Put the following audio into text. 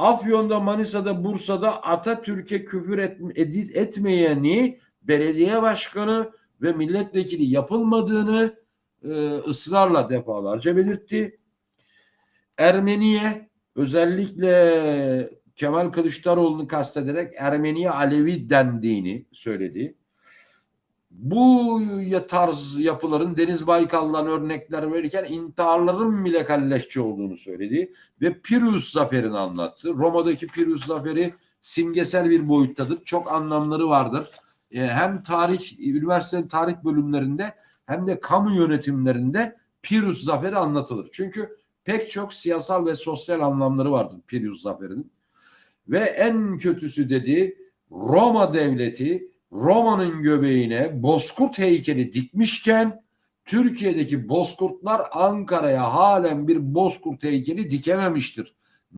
Afyon'da, Manisa'da, Bursa'da Atatürk'e küfür et, edit, etmeyeni belediye başkanı ve milletvekili yapılmadığını e, ısrarla defalarca belirtti. Ermeniye özellikle Kemal Kılıçdaroğlu'nu kastederek Ermeniye Alevi dendiğini söyledi. Bu tarz yapıların Deniz Baykal'dan örnekler verirken intiharların bile kalleşçi olduğunu söyledi ve Pirus zaferini anlattı. Roma'daki Pirus zaferi simgesel bir boyuttadır. Çok anlamları vardır. E, hem tarih, üniversitenin tarih bölümlerinde hem de kamu yönetimlerinde Pirus zaferi anlatılır. Çünkü pek çok siyasal ve sosyal anlamları vardır Pirus zaferinin. Ve en kötüsü dedi Roma devleti Roma'nın göbeğine bozkurt heykeli dikmişken Türkiye'deki bozkurtlar Ankara'ya halen bir bozkurt heykeli dikememiştir.